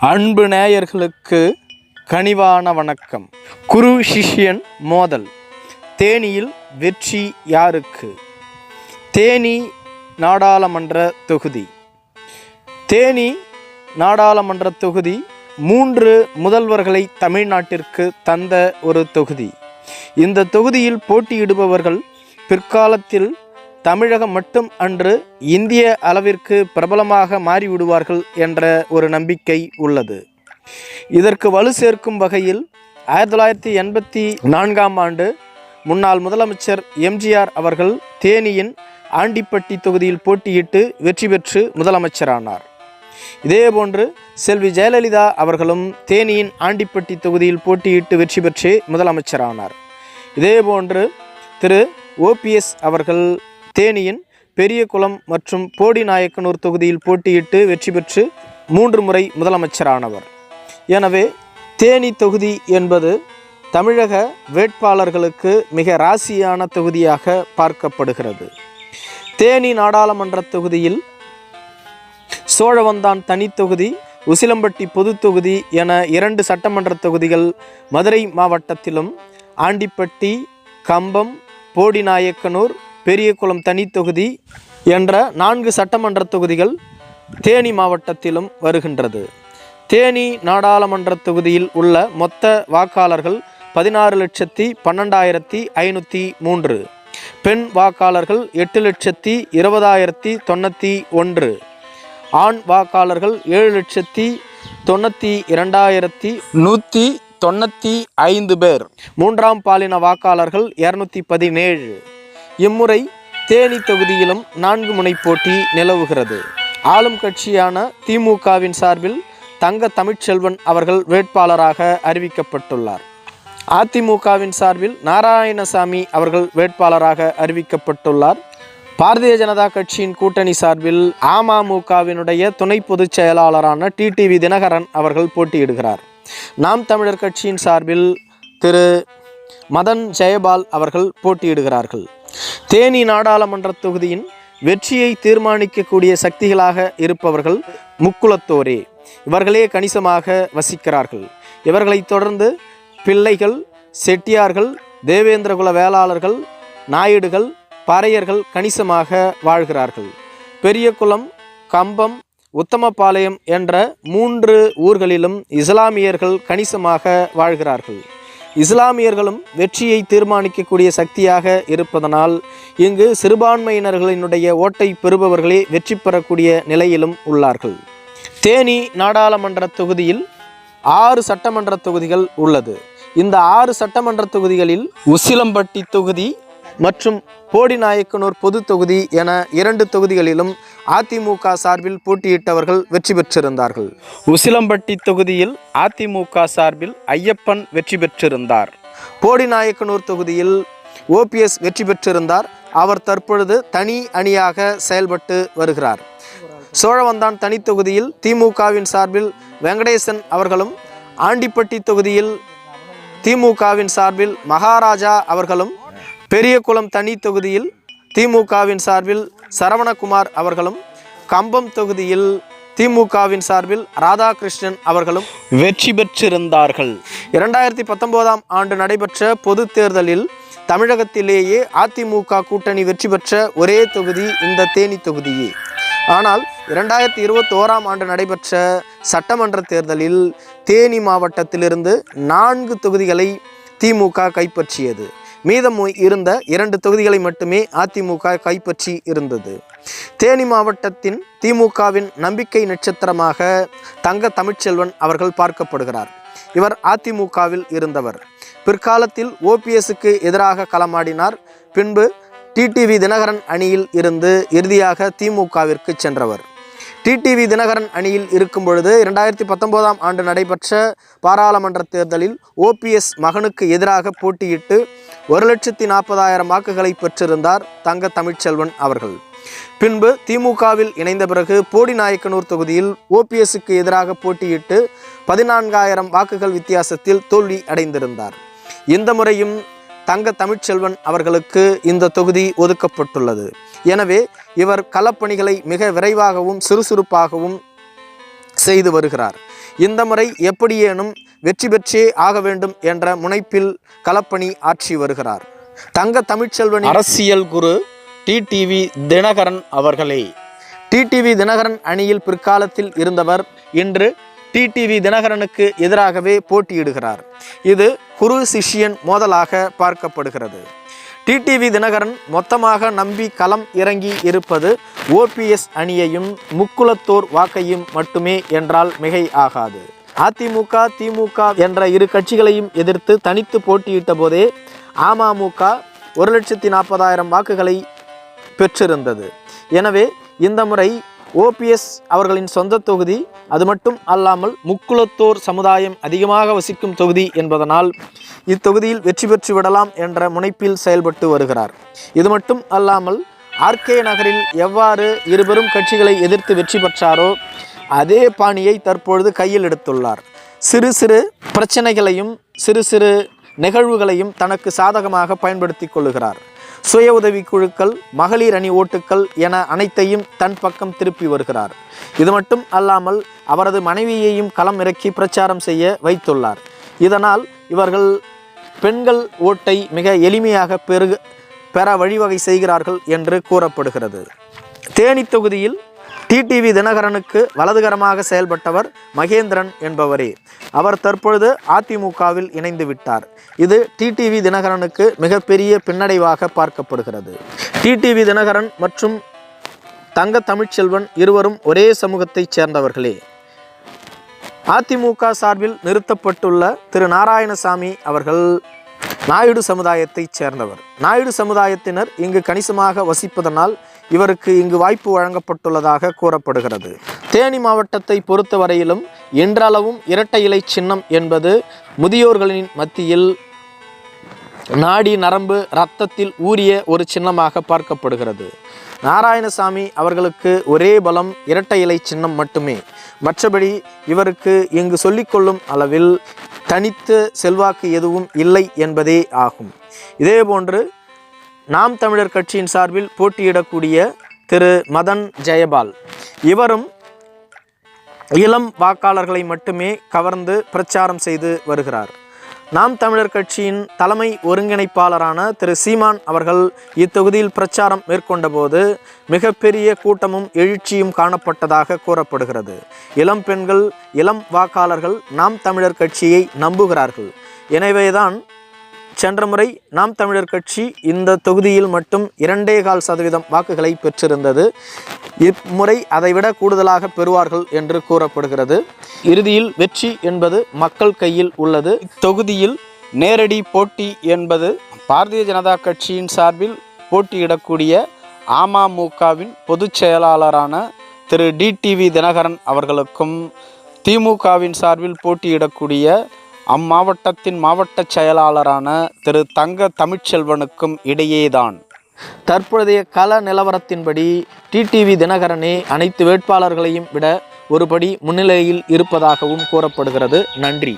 அன்பு நேயர்களுக்கு கனிவான வணக்கம். குரு சிஷ்யன் மோதல். தேனியில் வெற்றி யாருக்கு? தேனி நாடாளுமன்ற தொகுதி. தேனி நாடாளுமன்ற தொகுதி மூன்று முதல்வர்களை தமிழ்நாட்டிற்கு தந்த ஒரு தொகுதி. இந்த தொகுதியில் போட்டியிடுபவர்கள் பிற்காலத்தில் தமிழகம் மட்டும் அன்று இந்திய அளவிற்கு பிரபலமாக மாறிவிடுவார்கள் என்ற ஒரு நம்பிக்கை உள்ளது. இதற்கு வலு சேர்க்கும் வகையில் ஆயிரத்தி தொள்ளாயிரத்தி எண்பத்தி நான்காம் ஆண்டு முன்னாள் முதலமைச்சர் எம்ஜிஆர் அவர்கள் தேனியின் ஆண்டிப்பட்டி தொகுதியில் போட்டியிட்டு வெற்றி பெற்று முதலமைச்சரானார். இதேபோன்று செல்வி ஜெயலலிதா அவர்களும் தேனியின் ஆண்டிப்பட்டி தொகுதியில் போட்டியிட்டு வெற்றி பெற்று முதலமைச்சரானார். இதேபோன்று திரு ஓபிஎஸ் அவர்கள் தேனியின் பெரியகுளம் மற்றும் போடிநாயக்கனூர் தொகுதியில் போட்டியிட்டு வெற்றி பெற்று மூன்று முறை முதலமைச்சரானவர். எனவே தேனி தொகுதி என்பது தமிழக வேட்பாளர்களுக்கு மிக ராசியான தொகுதியாக பார்க்கப்படுகிறது. தேனி நாடாளுமன்ற தொகுதியில் சோழவந்தான் தனித்தொகுதி உசிலம்பட்டி பொது தொகுதி என இரண்டு சட்டமன்ற தொகுதிகள் மதுரை மாவட்டத்திலும் ஆண்டிப்பட்டி கம்பம் போடிநாயக்கனூர் பெரியகுளம் தனித்தொகுதி என்ற நான்கு சட்டமன்ற தொகுதிகள் தேனி மாவட்டத்திலும் வருகின்றது. தேனி நாடாளுமன்ற தொகுதியில் உள்ள மொத்த வாக்காளர்கள் பதினாறு லட்சத்தி பன்னெண்டாயிரத்தி ஐநூற்றி மூன்று. பெண் வாக்காளர்கள் எட்டு லட்சத்தி இருபதாயிரத்தி தொண்ணூற்றி ஒன்று. ஆண் வாக்காளர்கள் ஏழு லட்சத்தி தொண்ணூற்றி இரண்டாயிரத்தி நூற்றி தொண்ணூற்றி ஐந்து பேர். மூன்றாம் பாலின வாக்காளர்கள் இரநூத்தி பதினேழு. இம்முறை தேனி தொகுதியிலும் நான்கு முனை போட்டி நிலவுகிறது. ஆளும் கட்சியான திமுகவின் சார்பில் தங்க தமிழ்ச்செல்வன் அவர்கள் வேட்பாளராக அறிவிக்கப்பட்டுள்ளார். அதிமுகவின் சார்பில் நாராயணசாமி அவர்கள் வேட்பாளராக அறிவிக்கப்பட்டுள்ளார். பாரதிய ஜனதா கட்சியின் கூட்டணி சார்பில் அமமுகவினுடைய துணை பொதுச் செயலாளரான டிடிவி தினகரன் அவர்கள் போட்டியிடுகிறார். நாம் தமிழர் கட்சியின் சார்பில் திரு. மதன் ஜெயபால் அவர்கள் போட்டியிடுகிறார்கள். தேனி நாடாளுமன்ற தொகுதியின் வெற்றியை தீர்மானிக்கக்கூடிய சக்திகளாக இருப்பவர்கள் முக்குலத்தோரே இவர்களே கணிசமாக வசிக்கிறார்கள். இவர்களைத் தொடர்ந்து பிள்ளைகள் செட்டியார்கள் தேவேந்திரகுல வேளாளர்கள் நாயுடுகள் பறையர்கள் கணிசமாக வாழ்கிறார்கள். பெரியகுளம் கம்பம் உத்தமபாளையம் என்ற மூன்று ஊர்களிலும் இஸ்லாமியர்கள் கணிசமாக வாழ்கிறார்கள். இஸ்லாமியர்களும் வெற்றியை தீர்மானிக்கக்கூடிய சக்தியாக இருப்பதனால் இங்கு சிறுபான்மையினர்களினுடைய ஓட்டை பெறுபவர்களே வெற்றி பெறக்கூடிய நிலையிலும் உள்ளார்கள். தேனி நாடாளுமன்ற தொகுதியில் ஆறு சட்டமன்ற தொகுதிகள் உள்ளது. இந்த ஆறு சட்டமன்ற தொகுதிகளில் உசிலம்பட்டி தொகுதி மற்றும் போடிநாயக்கனூர் பொது தொகுதி என இரண்டு தொகுதிகளிலும் அதிமுக சார்பில் போட்டியிட்டவர்கள் வெற்றி பெற்றிருந்தார்கள். உசிலம்பட்டி தொகுதியில் அதிமுக சார்பில் ஐயப்பன் வெற்றி பெற்றிருந்தார். போடிநாயக்கனூர் தொகுதியில் ஓபிஎஸ் வெற்றி பெற்றிருந்தார். அவர் தற்பொழுது தனி அணியாக செயல்பட்டு வருகிறார். சோழவந்தான் தனி தொகுதியில் திமுகவின் சார்பில் வெங்கடேசன் அவர்களும் ஆண்டிப்பட்டி தொகுதியில் திமுகவின் சார்பில் மகாராஜா அவர்களும் பெரியகுளம் தனி தொகுதியில் திமுகவின் சார்பில் சரவணகுமார் அவர்களும் கம்பம் தொகுதியில் திமுகவின் சார்பில் ராதாகிருஷ்ணன் அவர்களும் வெற்றி பெற்றிருந்தார்கள். இரண்டாயிரத்தி பத்தொன்பதாம் ஆண்டு நடைபெற்ற பொது தேர்தலில் தமிழகத்திலேயே அதிமுக கூட்டணி வெற்றி பெற்ற ஒரே தொகுதி இந்த தேனி தொகுதியே. ஆனால் இரண்டாயிரத்தி இருபத்தி ஓராம் ஆண்டு நடைபெற்ற சட்டமன்ற தேர்தலில் தேனி மாவட்டத்திலிருந்து நான்கு தொகுதிகளை திமுக கைப்பற்றியது. மீதம் இருந்த இரண்டு தொகுதிகளை மட்டுமே அதிமுக கைப்பற்றி இருந்தது. தேனி மாவட்டத்தின் திமுகவின் நம்பிக்கை நட்சத்திரமாக தங்க தமிழ்ச்செல்வன் அவர்கள் பார்க்கப்படுகிறார். இவர் அதிமுகவில் இருந்தவர். பிற்காலத்தில் ஓபிஎஸ்க்கு எதிராக களமாடினார். பின்பு டிடிவி தினகரன் அணியில் இருந்து இறுதியாக திமுகவிற்கு சென்றவர். டிடிவி தினகரன் அணியில் இருக்கும் பொழுது இரண்டாயிரத்தி பத்தொன்பதாம் ஆண்டு நடைபெற்ற பாராளுமன்ற தேர்தலில் ஓபிஎஸ் மகனுக்கு எதிராக போட்டியிட்டு ஒரு லட்சத்தி நாற்பதாயிரம் வாக்குகளை பெற்றிருந்தார் தங்க தமிழ்ச்செல்வன் அவர்கள். பின்பு திமுகவில் இணைந்த பிறகு போடிநாயக்கனூர் தொகுதியில் ஓபிஎஸ்க்கு எதிராக போட்டியிட்டு பதினான்காயிரம் வாக்குகள் வித்தியாசத்தில் தோல்வி அடைந்திருந்தார். இந்த முறையும் தங்க தமிழ்ச்செல்வன் அவர்களுக்கு இந்த தொகுதி ஒதுக்கப்பட்டுள்ளது. எனவே இவர் களப்பணிகளை மிக விரைவாகவும் சுறுசுறுப்பாகவும் செய்து வருகிறார். இந்த முறை எப்படியேனும் வெற்றி பெற்றே ஆக வேண்டும் என்ற முனைப்பில் களப்பணி ஆற்றி வருகிறார். தங்க தமிழ்ச்செல்வன் அரசியல் குரு டிடிவி தினகரன் அவர்களே. டிடிவி தினகரன் அணியில் பிற்காலத்தில் இருந்தவர் இன்று டிடிவி தினகரனுக்கு எதிராகவே போட்டியிடுகிறார். இது குரு சிஷ்யன் மோதலாக பார்க்கப்படுகிறது. டிடிவி தினகரன் மொத்தமாக நம்பி களம் இறங்கி இருப்பது ஓபிஎஸ் அணியையும் முக்குளத்தோர் வாக்கையும் மட்டுமே என்றால் மிகை ஆகாது. அதிமுக திமுக என்ற இரு கட்சிகளையும் எதிர்த்து தனித்து போட்டியிட்ட போதே அமமுக ஒரு லட்சத்தி நாற்பதாயிரம் வாக்குகளை பெற்றிருந்தது. எனவே இந்த முறை ஓபிஎஸ் அவர்களின் சொந்த தொகுதி. அது மட்டும் அல்லாமல் முக்குளத்தோர் சமுதாயம் அதிகமாக வசிக்கும் தொகுதி என்பதனால் இத்தொகுதியில் வெற்றி பெற்று விடலாம் என்ற முனைப்பில் செயல்பட்டு வருகிறார். இது மட்டும் அல்லாமல் ஆர்கே நகரில் எவ்வாறு இருபெரும் கட்சிகளை எதிர்த்து வெற்றி பெற்றாரோ அதே பாணியை தற்பொழுது கையில் எடுத்துள்ளார். சிறு சிறு பிரச்சனைகளையும் சிறு சிறு நிகழ்வுகளையும் தனக்கு சாதகமாக பயன்படுத்தி கொள்ளுகிறார். சுய உதவி குழுக்கள் மகளிர் அணி ஓட்டுக்கள் என அனைத்தையும் தன் பக்கம் திருப்பி வருகிறார். இது மட்டும் அல்லாமல் அவரது மனைவியையும் களம் இறக்கி பிரச்சாரம் செய்ய வைத்துள்ளார். இதனால் இவர்கள் பெண்கள் ஓட்டை மிக எளிமையாக பெருக பெற வழிவகை செய்கிறார்கள் என்று கூறப்படுகிறது. தேனி தொகுதியில் டிடிவி தினகரனுக்கு வலதுகரமாக செயல்பட்டவர் மகேந்திரன் என்பவரே. அவர் தற்பொழுது அதிமுகவில் இணைந்து விட்டார். இது டிடிவி தினகரனுக்கு மிகப்பெரிய பின்னடைவாக பார்க்கப்படுகிறது. டிடிவி தினகரன் மற்றும் தங்க தமிழ்ச்செல்வன் இருவரும் ஒரே சமூகத்தைச் சேர்ந்தவர்களே. அதிமுக சார்பில் நிறுத்தப்பட்டுள்ள திரு நாராயணசாமி அவர்கள் நாயுடு சமுதாயத்தைச் சேர்ந்தவர். நாயுடு சமுதாயத்தினர் இங்கு கணிசமாக வசிப்பதனால் இவருக்கு இங்கு வாய்ப்பு வழங்கப்பட்டுள்ளதாக கூறப்படுகிறது. தேனி மாவட்டத்தை பொறுத்தவரையிலும் இன்றளவும் இரட்டை இலை சின்னம் என்பது முதியோர்களின் மத்தியில் நாடி நரம்பு இரத்தத்தில் ஊறிய ஒரு சின்னமாக பார்க்கப்படுகிறது. நாராயணசாமி அவர்களுக்கு ஒரே பலம் இரட்டை இலை சின்னம் மட்டுமே. மற்றபடி இவருக்கு இங்கு சொல்லிக்கொள்ளும் அளவில் தனித்த செல்வாக்கு எதுவும் இல்லை என்பதே ஆகும். இதேபோன்று நாம் தமிழர் கட்சியின் சார்பில் போட்டியிடக்கூடிய திரு. மதன் ஜெயபால். இவரும் இளம் வாக்காளர்களை மட்டுமே கவர்ந்து பிரச்சாரம் செய்து வருகிறார். நாம் தமிழர் கட்சியின் தலைமை ஒருங்கிணைப்பாளரான திரு. சீமான் அவர்கள் இத்தொகுதியில் பிரச்சாரம் மேற்கொண்டபோது மிகப்பெரிய கூட்டமும் எழுச்சியும் காணப்பட்டதாக கூறப்படுகிறது. இளம் பெண்கள் இளம் வாக்காளர்கள் நாம் தமிழர் கட்சியை நம்புகிறார்கள். எனவேதான் சென்ற முறை நாம் தமிழர் கட்சி இந்த தொகுதியில் மட்டும் இரண்டே கால் சதவீதம் வாக்குகளை பெற்றிருந்தது. இம்முறை அதைவிட கூடுதலாக பெறுவார்கள் என்று கூறப்படுகிறது. இறுதியில் வெற்றி என்பது மக்கள் கையில் உள்ளது. தொகுதியில் நேரடி போட்டி என்பது பாரதிய ஜனதா கட்சியின் சார்பில் போட்டியிடக்கூடிய அமமுகவின் பொதுச் செயலாளரான திரு டிடிவி தினகரன் அவர்களுக்கும் திமுகவின் சார்பில் போட்டியிடக்கூடிய அம்மாவட்டத்தின் மாவட்ட செயலாளரான திரு தங்க தமிழ்ச்செல்வனுக்கும் இடையேதான். தற்போதைய கள நிலவரத்தின்படி டிடிவி தினகரனே அனைத்து வேட்பாளர்களையும் விட ஒருபடி முன்னிலையில் இருப்பதாகவும் கூறப்படுகிறது. நன்றி.